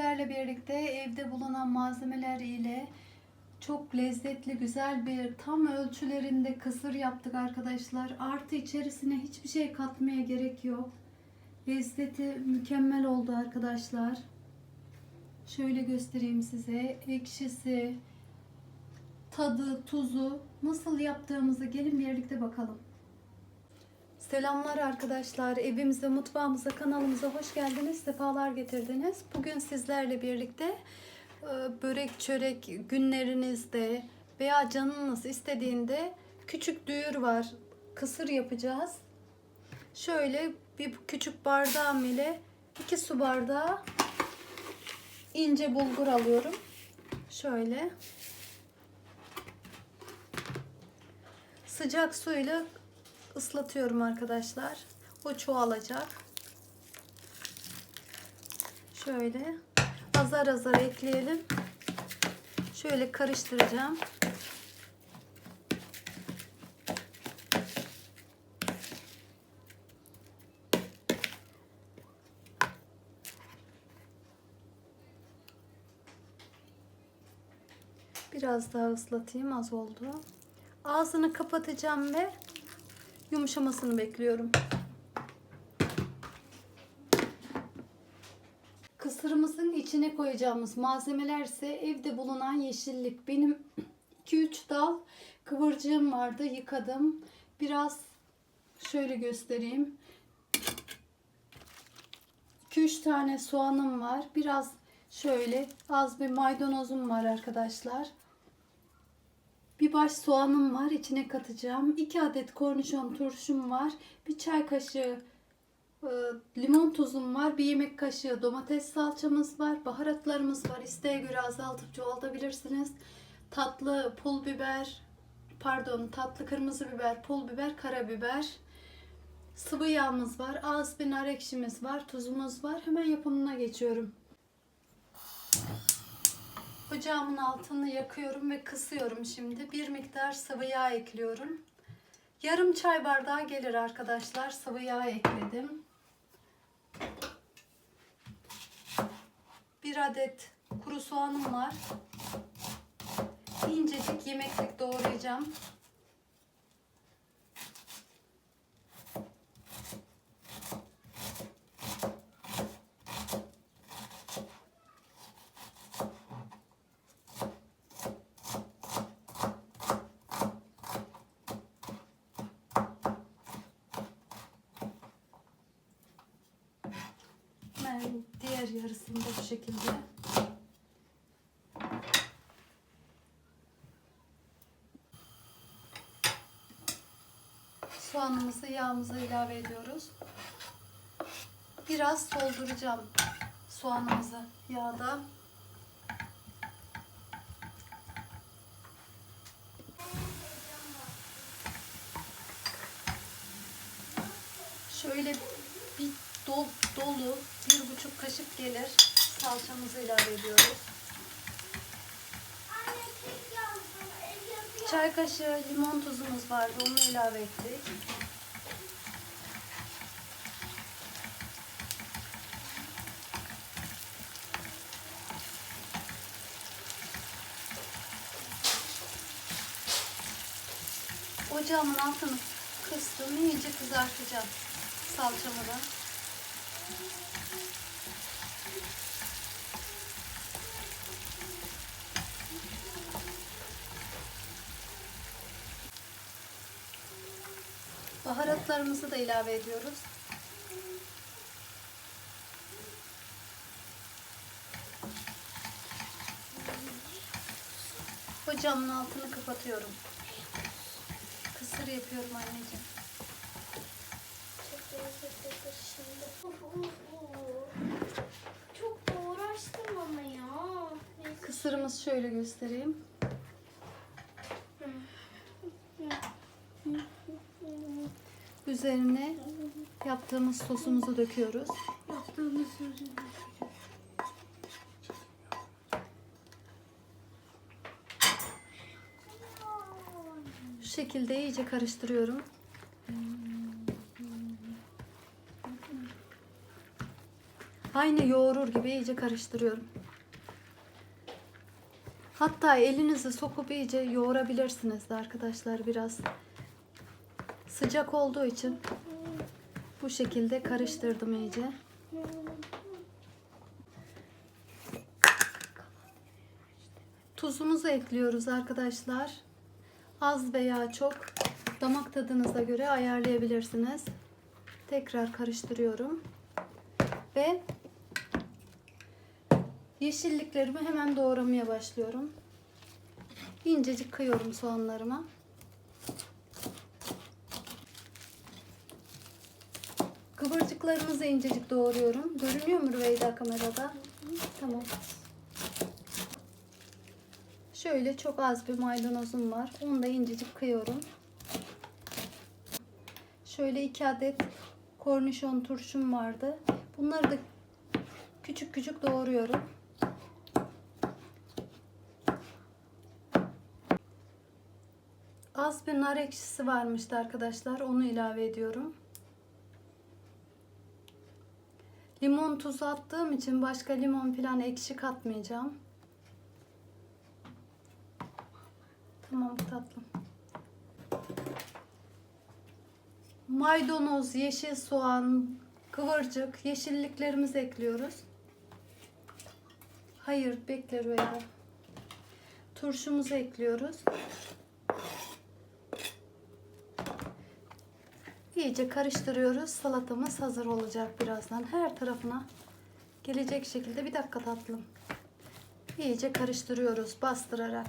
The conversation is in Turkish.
sizlerle birlikte evde bulunan malzemeler ile çok lezzetli güzel bir tam ölçülerinde kısır yaptık arkadaşlar. Artı içerisine hiçbir şey katmaya gerek yok. Lezzeti mükemmel oldu arkadaşlar. Şöyle göstereyim size. Ekşisi, tadı, tuzu nasıl yaptığımızı gelin birlikte bakalım. Selamlar arkadaşlar. Evimize, mutfağımıza, kanalımıza hoş geldiniz. Sefalar getirdiniz. Bugün sizlerle birlikte e, börek, çörek günlerinizde veya canınız istediğinde küçük düğür var. Kısır yapacağız. Şöyle bir küçük bardağım ile iki su bardağı ince bulgur alıyorum. Şöyle. Sıcak suyla ıslatıyorum arkadaşlar. O çoğalacak. Şöyle azar azar ekleyelim. Şöyle karıştıracağım. Biraz daha ıslatayım az oldu. Ağzını kapatacağım ve yumuşamasını bekliyorum. Kısırımızın içine koyacağımız malzemeler ise evde bulunan yeşillik. Benim 2-3 dal kıvırcığım vardı. Yıkadım. Biraz şöyle göstereyim. 2-3 tane soğanım var. Biraz şöyle az bir maydanozum var arkadaşlar. Bir baş soğanım var. içine katacağım. 2 adet kornişon turşum var. Bir çay kaşığı e, limon tuzum var. Bir yemek kaşığı domates salçamız var. Baharatlarımız var. İsteğe göre azaltıp çoğaltabilirsiniz. Tatlı pul biber, pardon tatlı kırmızı biber, pul biber, karabiber. Sıvı yağımız var. Az bir nar ekşimiz var. Tuzumuz var. Hemen yapımına geçiyorum. Ocağımın altını yakıyorum ve kısıyorum şimdi. Bir miktar sıvı yağ ekliyorum. Yarım çay bardağı gelir arkadaşlar. Sıvı yağ ekledim. Bir adet kuru soğanım var. İncecik yemeklik doğrayacağım. Yarısını da bu şekilde. Soğanımızı yağımıza ilave ediyoruz. Biraz solduracağım soğanımızı yağda. Şöyle bir dol, dolu bir buçuk kaşık gelir salçamızı ilave ediyoruz. Çay kaşığı limon tuzumuz vardı onu ilave ettik. Ocağımın altını kıstım iyice kızartacağım salçamı da. Baharatlarımızı da ilave ediyoruz. Ocağımın altını kapatıyorum. Kısır yapıyorum anneciğim. Çok da uğraştım ama ya. Neyse. Kısırımız şöyle göstereyim. Üzerine yaptığımız sosumuzu döküyoruz. Yaptığımız. Şu şekilde iyice karıştırıyorum. Aynı yoğurur gibi iyice karıştırıyorum. Hatta elinizi sokup iyice yoğurabilirsiniz de arkadaşlar biraz. Sıcak olduğu için bu şekilde karıştırdım iyice. Tuzumuzu ekliyoruz arkadaşlar. Az veya çok damak tadınıza göre ayarlayabilirsiniz. Tekrar karıştırıyorum. Ve yeşilliklerimi hemen doğramaya başlıyorum. İncecik kıyıyorum soğanlarımı. Kıvırcıklarımızı incecik doğruyorum. Görünüyor mu Rüveyda kamerada? Tamam. Şöyle çok az bir maydanozum var. Onu da incecik kıyıyorum. Şöyle iki adet kornişon turşum vardı. Bunları da küçük küçük doğruyorum. Az bir nar ekşisi varmıştı arkadaşlar. Onu ilave ediyorum. Limon tuzu attığım için başka limon falan ekşi katmayacağım. Tamam tatlım. Maydanoz, yeşil soğan, kıvırcık, yeşilliklerimizi ekliyoruz. Hayır, bekle Rüya. Turşumuzu ekliyoruz. İyice karıştırıyoruz. Salatamız hazır olacak birazdan. Her tarafına gelecek şekilde bir dakika tatlım. İyice karıştırıyoruz bastırarak.